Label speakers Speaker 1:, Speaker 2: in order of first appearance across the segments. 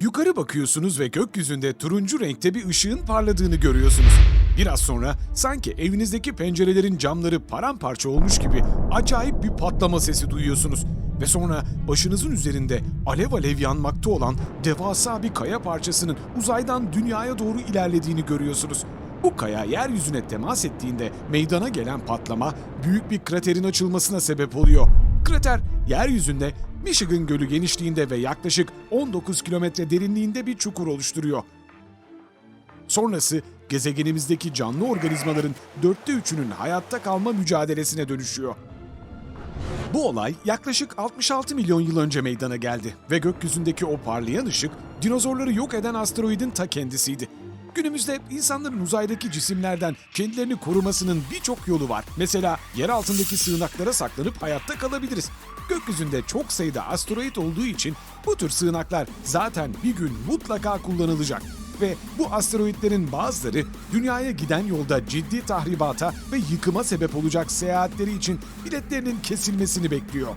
Speaker 1: Yukarı bakıyorsunuz ve gökyüzünde turuncu renkte bir ışığın parladığını görüyorsunuz. Biraz sonra sanki evinizdeki pencerelerin camları paramparça olmuş gibi acayip bir patlama sesi duyuyorsunuz. Ve sonra başınızın üzerinde alev alev yanmakta olan devasa bir kaya parçasının uzaydan dünyaya doğru ilerlediğini görüyorsunuz. Bu kaya yeryüzüne temas ettiğinde meydana gelen patlama büyük bir kraterin açılmasına sebep oluyor. Krater yeryüzünde Michigan Gölü genişliğinde ve yaklaşık 19 kilometre derinliğinde bir çukur oluşturuyor. Sonrası gezegenimizdeki canlı organizmaların dörtte üçünün hayatta kalma mücadelesine dönüşüyor. Bu olay yaklaşık 66 milyon yıl önce meydana geldi ve gökyüzündeki o parlayan ışık dinozorları yok eden asteroidin ta kendisiydi. Günümüzde insanların uzaydaki cisimlerden kendilerini korumasının birçok yolu var. Mesela yer altındaki sığınaklara saklanıp hayatta kalabiliriz. Gökyüzünde çok sayıda asteroid olduğu için bu tür sığınaklar zaten bir gün mutlaka kullanılacak. Ve bu asteroidlerin bazıları dünyaya giden yolda ciddi tahribata ve yıkıma sebep olacak seyahatleri için biletlerinin kesilmesini bekliyor.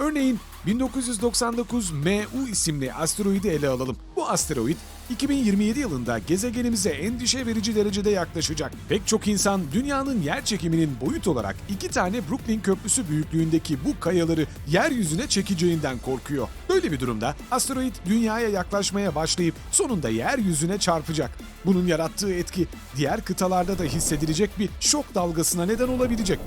Speaker 1: Örneğin 1999 MU isimli asteroidi ele alalım. Bu asteroid 2027 yılında gezegenimize endişe verici derecede yaklaşacak. Pek çok insan dünyanın yer çekiminin boyut olarak iki tane Brooklyn Köprüsü büyüklüğündeki bu kayaları yeryüzüne çekeceğinden korkuyor. Böyle bir durumda asteroid dünyaya yaklaşmaya başlayıp sonunda yeryüzüne çarpacak. Bunun yarattığı etki diğer kıtalarda da hissedilecek bir şok dalgasına neden olabilecek.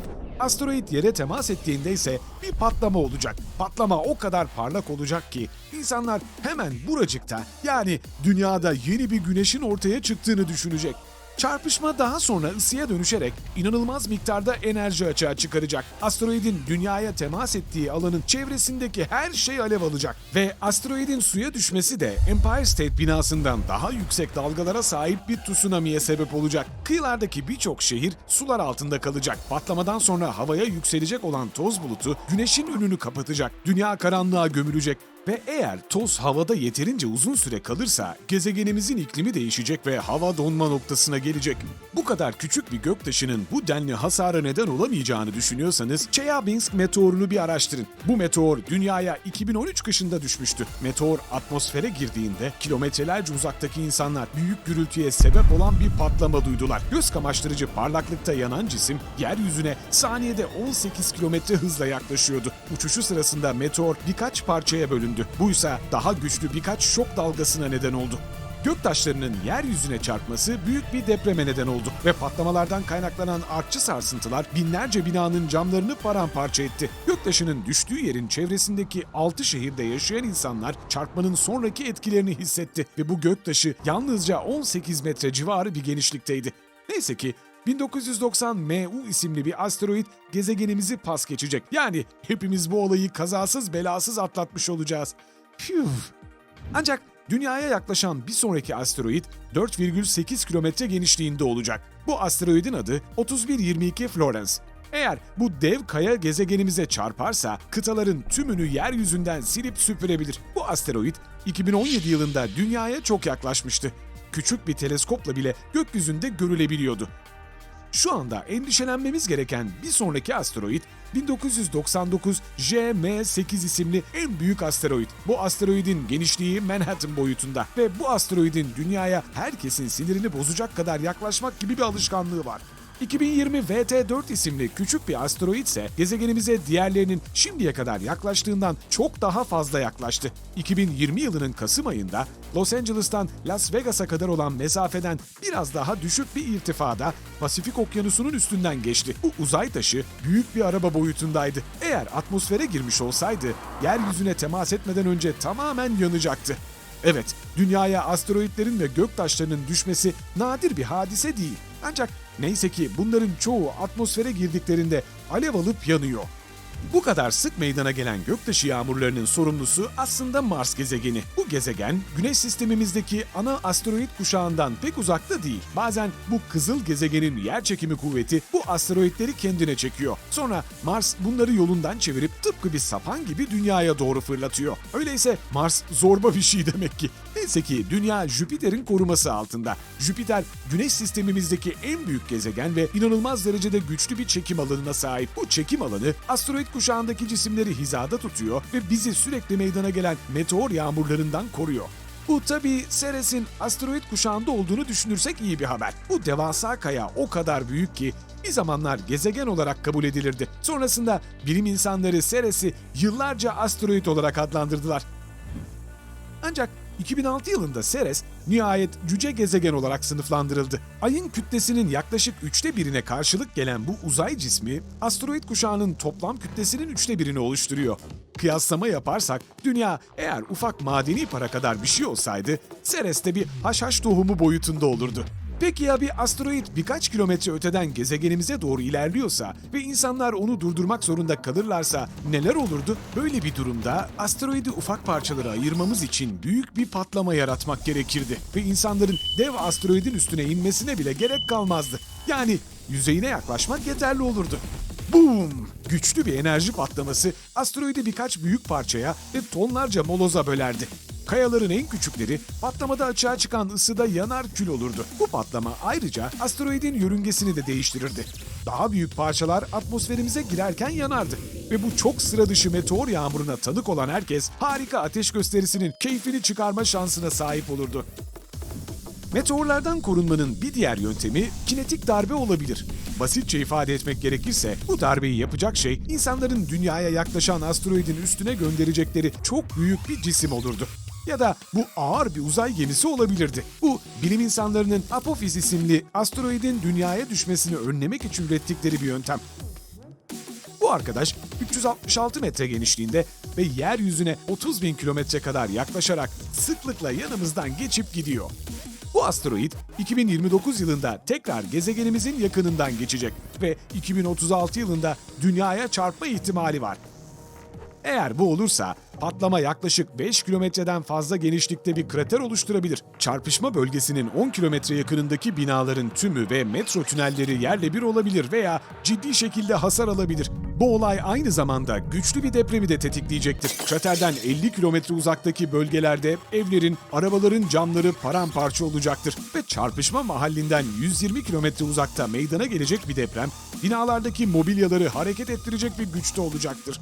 Speaker 1: Asteroid yere temas ettiğinde ise bir patlama olacak. Patlama o kadar parlak olacak ki insanlar hemen buracıkta yani dünyada yeni bir güneşin ortaya çıktığını düşünecek. Çarpışma daha sonra ısıya dönüşerek inanılmaz miktarda enerji açığa çıkaracak. Asteroidin dünyaya temas ettiği alanın çevresindeki her şey alev alacak. Ve asteroidin suya düşmesi de Empire State binasından daha yüksek dalgalara sahip bir tsunami'ye sebep olacak. Kıyılardaki birçok şehir sular altında kalacak. Patlamadan sonra havaya yükselecek olan toz bulutu güneşin önünü kapatacak. Dünya karanlığa gömülecek ve eğer toz havada yeterince uzun süre kalırsa gezegenimizin iklimi değişecek ve hava donma noktasına gelecek. Bu kadar küçük bir göktaşının bu denli hasara neden olamayacağını düşünüyorsanız Chelyabinsk meteorunu bir araştırın. Bu meteor dünyaya 2013 kışında düşmüştü. Meteor atmosfere girdiğinde kilometrelerce uzaktaki insanlar büyük gürültüye sebep olan bir patlama duydular. Göz kamaştırıcı parlaklıkta yanan cisim yeryüzüne saniyede 18 kilometre hızla yaklaşıyordu. Uçuşu sırasında meteor birkaç parçaya bölündü. Buysa daha güçlü birkaç şok dalgasına neden oldu. Göktaşlarının yeryüzüne çarpması büyük bir depreme neden oldu ve patlamalardan kaynaklanan artçı sarsıntılar binlerce binanın camlarını paramparça etti. Göktaşının düştüğü yerin çevresindeki 6 şehirde yaşayan insanlar çarpmanın sonraki etkilerini hissetti ve bu göktaşı yalnızca 18 metre civarı bir genişlikteydi. Neyse ki 1990 MU isimli bir asteroid gezegenimizi pas geçecek. Yani hepimiz bu olayı kazasız belasız atlatmış olacağız. Püh. Ancak dünyaya yaklaşan bir sonraki asteroid 4,8 kilometre genişliğinde olacak. Bu asteroidin adı 3122 Florence. Eğer bu dev kaya gezegenimize çarparsa kıtaların tümünü yeryüzünden silip süpürebilir. Bu asteroid 2017 yılında dünyaya çok yaklaşmıştı. Küçük bir teleskopla bile gökyüzünde görülebiliyordu. Şu anda endişelenmemiz gereken bir sonraki asteroid 1999 JM8 isimli en büyük asteroid. Bu asteroidin genişliği Manhattan boyutunda ve bu asteroidin dünyaya herkesin sinirini bozacak kadar yaklaşmak gibi bir alışkanlığı var. 2020 VT4 isimli küçük bir asteroid ise gezegenimize diğerlerinin şimdiye kadar yaklaştığından çok daha fazla yaklaştı. 2020 yılının Kasım ayında Los Angeles'tan Las Vegas'a kadar olan mesafeden biraz daha düşük bir irtifada Pasifik Okyanusu'nun üstünden geçti. Bu uzay taşı büyük bir araba boyutundaydı. Eğer atmosfere girmiş olsaydı yeryüzüne temas etmeden önce tamamen yanacaktı. Evet, dünyaya asteroidlerin ve göktaşlarının düşmesi nadir bir hadise değil. Ancak neyse ki bunların çoğu atmosfere girdiklerinde alev alıp yanıyor. Bu kadar sık meydana gelen göktaşı yağmurlarının sorumlusu aslında Mars gezegeni. Bu gezegen güneş sistemimizdeki ana asteroid kuşağından pek uzakta değil. Bazen bu kızıl gezegenin yer çekimi kuvveti bu asteroidleri kendine çekiyor. Sonra Mars bunları yolundan çevirip tıpkı bir sapan gibi dünyaya doğru fırlatıyor. Öyleyse Mars zorba bir şey demek ki. Neyse ki dünya Jüpiter'in koruması altında. Jüpiter güneş sistemimizdeki en büyük gezegen ve inanılmaz derecede güçlü bir çekim alanına sahip. Bu çekim alanı asteroid kuşağındaki cisimleri hizada tutuyor ve bizi sürekli meydana gelen meteor yağmurlarından koruyor. Bu tabii Ceres'in asteroid kuşağında olduğunu düşünürsek iyi bir haber. Bu devasa kaya o kadar büyük ki bir zamanlar gezegen olarak kabul edilirdi. Sonrasında bilim insanları Ceres'i yıllarca asteroid olarak adlandırdılar. Ancak 2006 yılında Ceres nihayet cüce gezegen olarak sınıflandırıldı. Ayın kütlesinin yaklaşık üçte birine karşılık gelen bu uzay cismi, asteroid kuşağının toplam kütlesinin üçte birini oluşturuyor. Kıyaslama yaparsak, Dünya eğer ufak madeni para kadar bir şey olsaydı, Ceres de bir haşhaş tohumu boyutunda olurdu. Peki ya bir asteroid birkaç kilometre öteden gezegenimize doğru ilerliyorsa ve insanlar onu durdurmak zorunda kalırlarsa neler olurdu? Böyle bir durumda asteroidi ufak parçalara ayırmamız için büyük bir patlama yaratmak gerekirdi ve insanların dev asteroidin üstüne inmesine bile gerek kalmazdı. Yani yüzeyine yaklaşmak yeterli olurdu. Boom! Güçlü bir enerji patlaması asteroidi birkaç büyük parçaya ve tonlarca moloza bölerdi. Kayaların en küçükleri patlamada açığa çıkan ısıda yanar kül olurdu. Bu patlama ayrıca asteroidin yörüngesini de değiştirirdi. Daha büyük parçalar atmosferimize girerken yanardı. Ve bu çok sıra dışı meteor yağmuruna tanık olan herkes harika ateş gösterisinin keyfini çıkarma şansına sahip olurdu. Meteorlardan korunmanın bir diğer yöntemi kinetik darbe olabilir. Basitçe ifade etmek gerekirse bu darbeyi yapacak şey insanların dünyaya yaklaşan asteroidin üstüne gönderecekleri çok büyük bir cisim olurdu. Ya da bu ağır bir uzay gemisi olabilirdi. Bu bilim insanlarının Apophis isimli asteroidin dünyaya düşmesini önlemek için ürettikleri bir yöntem. Bu arkadaş 366 metre genişliğinde ve yeryüzüne 30 bin kilometre kadar yaklaşarak sıklıkla yanımızdan geçip gidiyor. Bu asteroid 2029 yılında tekrar gezegenimizin yakınından geçecek ve 2036 yılında dünyaya çarpma ihtimali var. Eğer bu olursa patlama yaklaşık 5 kilometreden fazla genişlikte bir krater oluşturabilir. Çarpışma bölgesinin 10 kilometre yakınındaki binaların tümü ve metro tünelleri yerle bir olabilir veya ciddi şekilde hasar alabilir. Bu olay aynı zamanda güçlü bir depremi de tetikleyecektir. Kraterden 50 kilometre uzaktaki bölgelerde evlerin, arabaların camları paramparça olacaktır ve çarpışma mahallinden 120 kilometre uzakta meydana gelecek bir deprem binalardaki mobilyaları hareket ettirecek bir güçte olacaktır.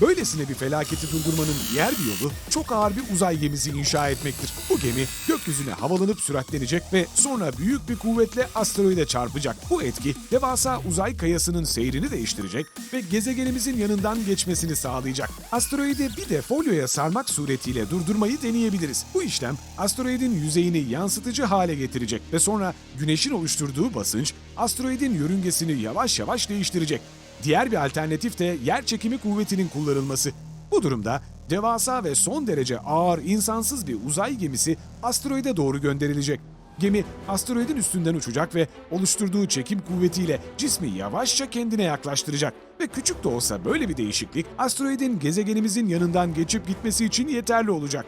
Speaker 1: Böylesine bir felaketi durdurmanın diğer bir yolu çok ağır bir uzay gemisi inşa etmektir. Bu gemi gökyüzüne havalanıp süratlenecek ve sonra büyük bir kuvvetle asteroide çarpacak. Bu etki devasa uzay kayasının seyrini değiştirecek ve gezegenimizin yanından geçmesini sağlayacak. Asteroidi bir de folyoya sarmak suretiyle durdurmayı deneyebiliriz. Bu işlem asteroidin yüzeyini yansıtıcı hale getirecek ve sonra güneşin oluşturduğu basınç asteroidin yörüngesini yavaş yavaş değiştirecek. Diğer bir alternatif de yer çekimi kuvvetinin kullanılması. Bu durumda devasa ve son derece ağır insansız bir uzay gemisi asteroide doğru gönderilecek. Gemi asteroidin üstünden uçacak ve oluşturduğu çekim kuvvetiyle cismi yavaşça kendine yaklaştıracak. Ve küçük de olsa böyle bir değişiklik asteroidin gezegenimizin yanından geçip gitmesi için yeterli olacak.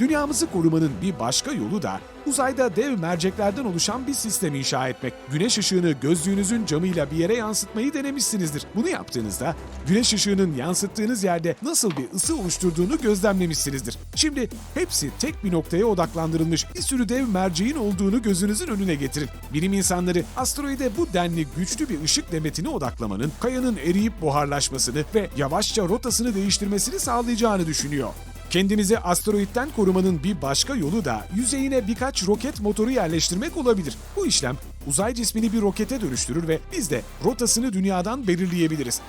Speaker 1: Dünyamızı korumanın bir başka yolu da uzayda dev merceklerden oluşan bir sistem inşa etmek. Güneş ışığını gözlüğünüzün camıyla bir yere yansıtmayı denemişsinizdir. Bunu yaptığınızda güneş ışığının yansıttığınız yerde nasıl bir ısı oluşturduğunu gözlemlemişsinizdir. Şimdi hepsi tek bir noktaya odaklandırılmış bir sürü dev merceğin olduğunu gözünüzün önüne getirin. Bilim insanları asteroide bu denli güçlü bir ışık demetine odaklamanın kayanın eriyip buharlaşmasını ve yavaşça rotasını değiştirmesini sağlayacağını düşünüyor. Kendimizi asteroitten korumanın bir başka yolu da yüzeyine birkaç roket motoru yerleştirmek olabilir. Bu işlem uzay cismini bir rokete dönüştürür ve biz de rotasını dünyadan belirleyebiliriz.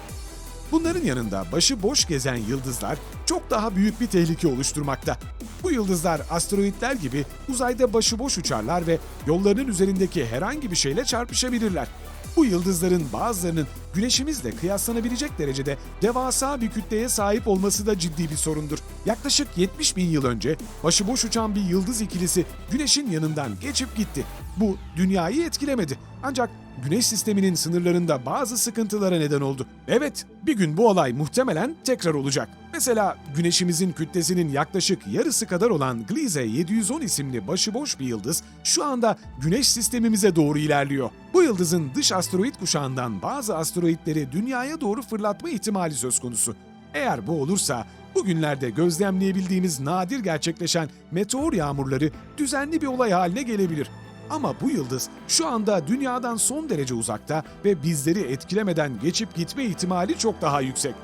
Speaker 1: Bunların yanında başı boş gezen yıldızlar çok daha büyük bir tehlike oluşturmakta. Bu yıldızlar asteroitler gibi uzayda başıboş uçarlar ve yollarının üzerindeki herhangi bir şeyle çarpışabilirler. Bu yıldızların bazılarının güneşimizle kıyaslanabilecek derecede devasa bir kütleye sahip olması da ciddi bir sorundur. Yaklaşık 70 bin yıl önce başıboş uçan bir yıldız ikilisi güneşin yanından geçip gitti. Bu dünyayı etkilemedi. Ancak güneş sisteminin sınırlarında bazı sıkıntılara neden oldu. Evet, bir gün bu olay muhtemelen tekrar olacak. Mesela güneşimizin kütlesinin yaklaşık yarısı kadar olan Gliese 710 isimli başıboş bir yıldız şu anda güneş sistemimize doğru ilerliyor. Bu yıldızın dış asteroid kuşağından bazı asteroidleri dünyaya doğru fırlatma ihtimali söz konusu. Eğer bu olursa bugünlerde gözlemleyebildiğimiz nadir gerçekleşen meteor yağmurları düzenli bir olay haline gelebilir. Ama bu yıldız şu anda dünyadan son derece uzakta ve bizleri etkilemeden geçip gitme ihtimali çok daha yüksek.